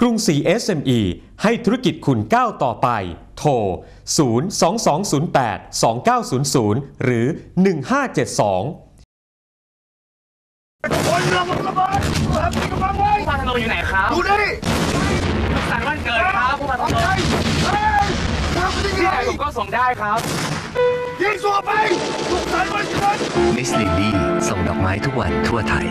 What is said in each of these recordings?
กรุงศรี SME ให้ธุรกิจคุณก้าวต่อไป โทร 02208 2900 หรือ 1572คนระเบิดระเบิดระเบิดกำลังไว้ผู้พันธนงอยู่ไหนครับดูนี่สั่งวันเกิดครับผู้พันธเอานใจงเฮ้ยทำได้ที่ไงผมก็ส่งได้ครับยิงสัวไปสุขสันต์วันเกิดมิสลิลลี่ส่งดอกไม้ทุกวันทั่วไทย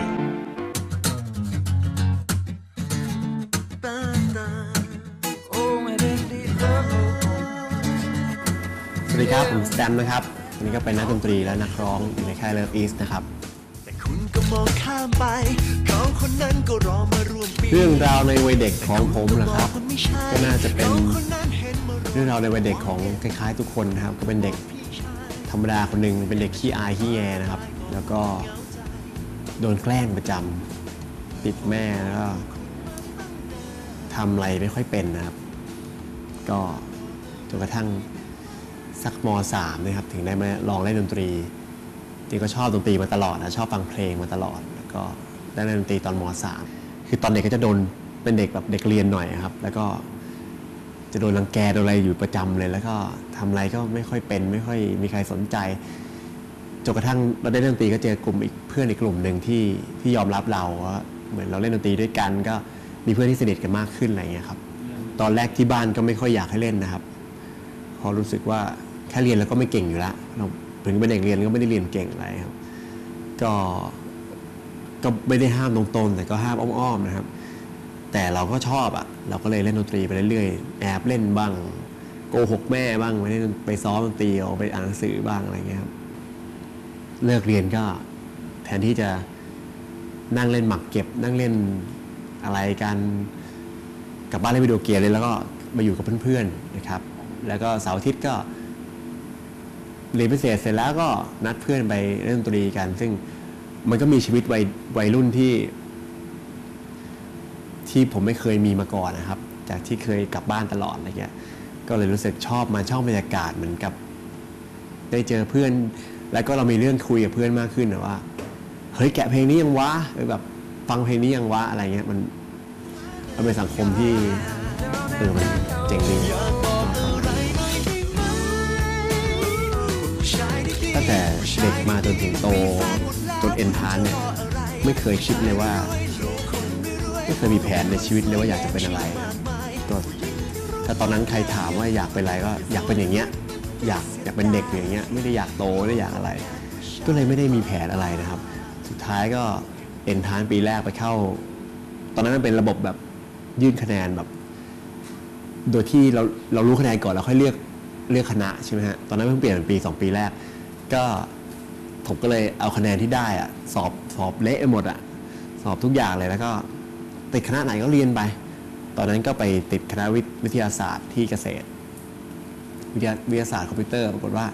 ดีครับ ผมสแตมนะครับวันนี้ก็เป็นนักดนตรีและนักร้องอยู่ในค่ายเลิฟอีสนะครับแต่คุณก็มองข้ามไปเขาคนนั้นก็รอมาร่วมปีเรื่องราวในวัยเด็กของผมนะครับคุณไม่ใช่ก็น่าจะเป็นเขาคนนั้นเห็นมารอเรื่องราวในวัยเด็กของคล้ายๆ ทุกคนนะครับ ก็เป็นเด็กธรรมดาคนหนึ่งเป็นเด็กขี้อายขี้แยนะครับ แล้วก็โดนแกล้งประจำติดแม่แล้วก็ทำอะไรไม่ค่อยเป็นนะครับ ก็จนกระทั่ง สักมสามนะครับถึงได้มาลองเล่นดนตรีจริงก็ชอบดนตรีมาตลอดนะชอบฟังเพลงมาตลอดแล้วก็ได้เล่นดนตรีตอนมสามคือตอนเด็กก็จะโดนเป็นเด็กแบบเด็กเรียนหน่อยครับ แล้วก็จะโดนรังแกโดนอะไรอยู่ประจำเลย แล้วก็ทำอะไรก็ไม่ค่อยเป็น ไม่ค่อยมีใครสนใจจนกระทั่งเราได้เล่นดนตรีก็เจอกลุ่มอีกเพื่อนอีกกลุ่มหนึ่งที่ที่ยอมรับเราว่าเหมือนเราเล่นดนตรีด้วยกัน ก็มีเพื่อนที่สนิทกันมากขึ้นอะไรอย่างเงี้ยครับตอนแรกที่บ้านก็ไม่ค่อยอยากให้เล่นนะครับ พอรู้สึกว่า แค่เรียนแล้วก็ไม่เก่งอยู่แล้วเราถึงเป็นเด็กเรียนก็ไม่ได้เรียนเก่งอะไรครับ ก็ก็ไม่ได้ห้ามตรงๆ แต่ก็ห้ามอ้อมๆนะครับ แต่เราก็ชอบอะ่ะ เราก็เลยเล่นดนตรีไปเรื่อยๆ แอบเล่นบ้าง โกหกแม่บ้างไปเล่นไปซ้อมดนตรีเอาไปอ่านหนังสือบ้างอะไรเงี้ยครับ เลิกเรียนก็แทนที่จะนั่งเล่นหมักเก็บ นั่งเล่นอะไรกันกลับบ้านเล่นวิดีโอเกมเลยแล้วก็มาอยู่กับเพื่อนๆนะครับ แล้วก็เสาร์อาทิตย์ก็ เรียนพิเศษเสร็จแล้วก็นัดเพื่อนไปเล่นดนตรีกัน ซึ่งมันก็มีชีวิตวัยวัยรุ่นที่ ที่ผมไม่เคยมีมาก่อนนะครับ จากที่เคยกลับบ้านตลอดอะไรเงี้ยก็เลยรู้สึกชอบมาชอบบรรยากาศเหมือนกับ ได้เจอเพื่อน แล้วก็เรามีเรื่องคุยกับเพื่อนมากขึ้นนะว่าเฮ้ยแกะเพลงนี้ยังวะหรือแบบฟังเพลงนี้ยังวะอะไรเงี้ยมันมันเป็นสังคมที่เออมันเจ๋งดี แต่เด็กมาจนถึงโตจนเอ็นทานเนี่ยไม่เคยคิดเลยว่า ไม่เคยมีแผนในชีวิตเลยว่าอยากจะเป็นอะไรก็ถ้าตอนนั้นใครถามว่าอยากเป็นอะไรก็อยากเป็นอย่างเงี้ยอยากอยากเป็นเด็กอย่างเงี้ยไม่ได้อยากโตไม่ได้อยากอะไร ก็เลยไม่ได้มีแผนอะไรนะครับ สุดท้ายก็เอ็นทานปีแรกไปเข้า ตอนนั้นมันเป็นระบบแบบยื่นคะแนนแบบ โดยที่เราเรารู้คะแนนก่อนแล้วค่อยเลือกเลือกคณะใช่ไหมฮะตอนนั้นเพิ่งเปลี่ยนเป็นปี 2 ปีแรก ก็ผมก็เลยเอาคะแนนที่ได้อะสอบสอบเละไปหมดอะสอบทุกอย่างเลยแล้วก็ติดคณะไหนก็เรียนไป ตอนนั้นก็ไปติดคณะวิทยาศาสตร์ที่เกษตร วิทยาวิทยาศาสตร์คอมพิวเตอร์ปรากฏว่า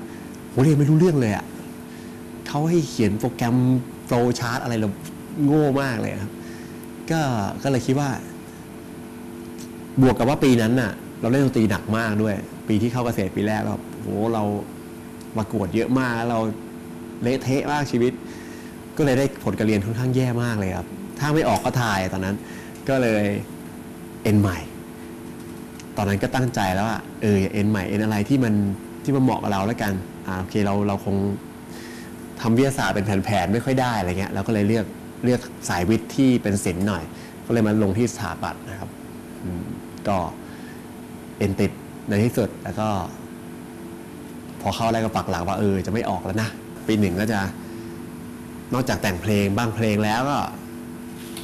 โหเรียนไม่รู้เรื่องเลยอะเขาให้เขียนโปรแกรมโฟลชาร์ตอะไรเราโง่มากเลยครับ ก็ก็เลยคิดว่า บวกกับว่าปีนั้นน่ะ เราเล่นดนตรีหนักมากด้วย ปีที่เข้าเกษตรปีแรกเราโหเรา ประกวดเยอะมากเราเละเทะมากชีวิต ก็เลยได้ผลการเรียนค่อนข้างแย่มากเลยครับ ถ้าไม่ออกก็ทายตอนนั้น ก็เลยเอ็นใหม่ ตอนนั้นก็ตั้งใจแล้วว่าเออเอ็นใหม่เอ็นอะไรที่มันที่มันเหมาะกับเราแล้วกันอ่าโอเคเราเราคงทำวิทยาศาสตร์เป็นแผนๆไม่ค่อยได้อะไรเงี้ยเราก็เลยเลือกเลือกสายวิทย์ที่เป็นศิลป์หน่อย ก็เลยมาลงที่สถาปัตย์นะครับก็เอ็นติดในที่สุดแล้วก็ พอเข้าแล้วก็ปักหลักว่าเออจะไม่ออกแล้วนะ ปีหนึ่งก็จะนอกจากแต่งเพลงบ้างเพลงแล้วก็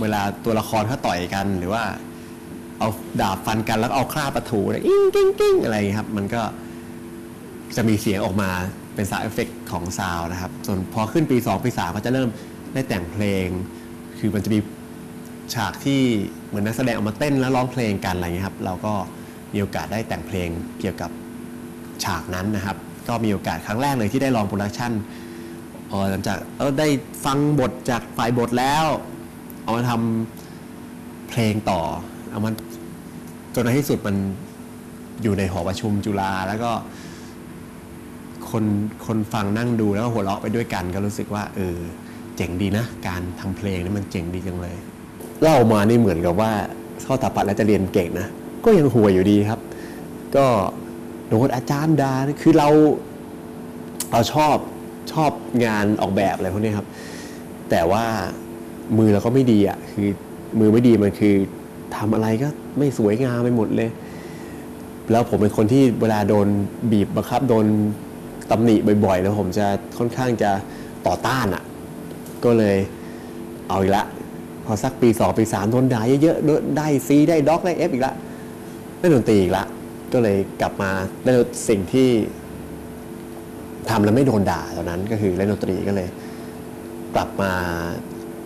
เวลาตัวละครเขาต่อยกันหรือว่า เอาดาบฟันกันแล้วเอาคราบประถูอะไรอิ้งกิ้งกิ้งอะไรครับ มันก็จะมีเสียงออกมาเป็นสายเอฟเฟกต์ของซาวนะครับ ส่วนพอขึ้นปี 2 ปี3ก็จะเริ่มได้แต่งเพลง คือมันจะมีฉากที่เหมือนนักแสดงเอามาเต้นแล้วร้องเพลงกันอะไรเงี้ยครับ เราก็มีโอกาสได้แต่งเพลงเกี่ยวกับฉากนั้นนะครับ ก็มีโอกาสครั้งแรกเลยที่ได้ลองโปรดักชันหลังจากเออได้ฟังบทจากฝ่ายบทแล้ว เอามาทำเพลงต่อ เอามันจนในที่สุดมันอยู่ในหอประชุมจุฬาแล้วก็คนคนฟังนั่งดูแล้วก็หัวเราะไปด้วยกัน ก็รู้สึกว่าเออเจ๋งดีนะ การทำเพลงนี่มันเจ๋งดีจังเลยเล่ามานี่เหมือนกับว่าเข้าตาปัดแล้วจะเรียนเก่งนะ ก็ยังห่วยอยู่ดีครับ ก็ โดนอาจารย์ดาคือเราเราชอบชอบงานออกแบบอะไรพวกนี้ครับ แต่ว่ามือเราก็ไม่ดีอะคือมือไม่ดีมันคือทำอะไรก็ไม่สวยงามไปหมดเลย แล้วผมเป็นคนที่เวลาโดนบีบบังคับ โดนตำหนิบ่อยๆ แล้วผมจะค่อนข้างจะต่อต้านอะ ก็เลยเอาอีกละ พอสักปีสองปีสามโดนด่าเยอะๆโดนได้ซีได้ด็อกได้เอฟอีกละเล่ดนตรีอีกละ ก็เลยกลับมาได้สิ่งที่ทำแล้วไม่โดนด่าตอนนั้นก็คือเล่นดนตรีก็เลย กลับมา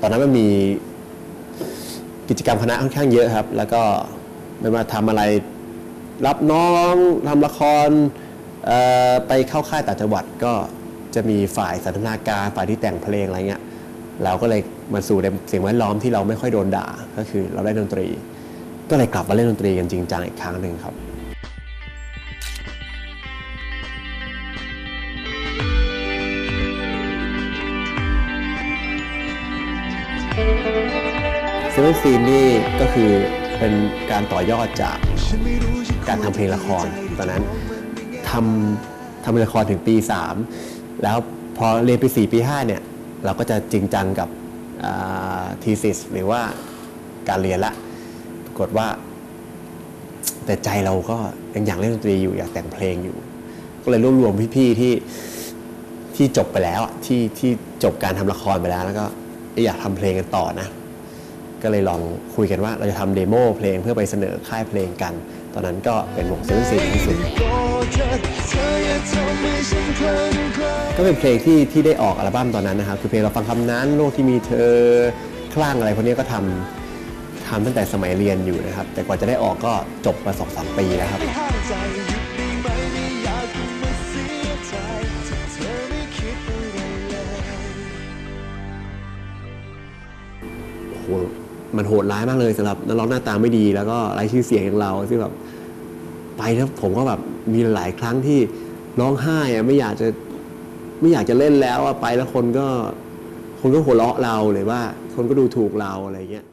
ตอนนั้นมันมีกิจกรรมคณะค่อนข้างเยอะครับ แล้วก็ไม่ว่าทำอะไรรับน้องทำละครไปเข้าค่ายต่างจังหวัดก็จะมีฝ่ายสันทนาการฝ่ายที่แต่งเพลงอะไรเงี้ยเราก็เลยมาสู่ในสิ่งแวดล้อมที่เราไม่ค่อยโดนด่าก็คือเราเล่นดนตรี ก็เลยกลับมาเล่นดนตรีกันจริงจังอีกครั้งหนึ่งครับ เซเว่นซีนนี่ก็คือเป็นการต่อยอดจากการทำเพลงละครตอนนั้นทำทำเพลงละครถึงปี 3 แล้วพอเรียนปี 4 ปี 5 เนี่ย เราก็จะจริงจังกับทีซิสหรือว่าการเรียนละปรากฏว่า แต่ใจเราก็ยังอยากเล่นดนตรีอยู่อยากแต่งเพลงอยู่ ก็เลยรวบรวมพี่ๆที่ที่จบไปแล้วที่ที่จบการทำละครไปแล้วแล้วก็ อยากทำเพลงกันต่อนะ ก็เลยลองคุยกันว่าเราจะทำเดโมเพลงเพื่อไปเสนอค่ายเพลงกัน ตอนนั้นก็เป็นวงเซเว่นซีที่สุดก็เป็นเพลงที่ที่ได้ออกอัลบั้มตอนนั้นนะครับ คือเพลงเราฟังคำนั้นโลกที่มีเธอคลั่งอะไรพวกนี้ก็ทำทำตั้งแต่สมัยเรียนอยู่นะครับ แต่กว่าจะได้ออกก็จบมาสองสามปีแล้วครับ มันโหดร้ายมากเลยสำหรับนักร้องหน้าตาไม่ดี แล้วก็ไร้ชื่อเสียงอย่างเราที่แบบไปแล้วผมก็แบบมีหลายครั้งที่ร้องไห้อะไม่อยากจะไม่อยากจะเล่นแล้วอะไปแล้วคนก็คนก็หัวเราะเราเลยว่า คนก็ดูถูกเราอะไรเงี้ย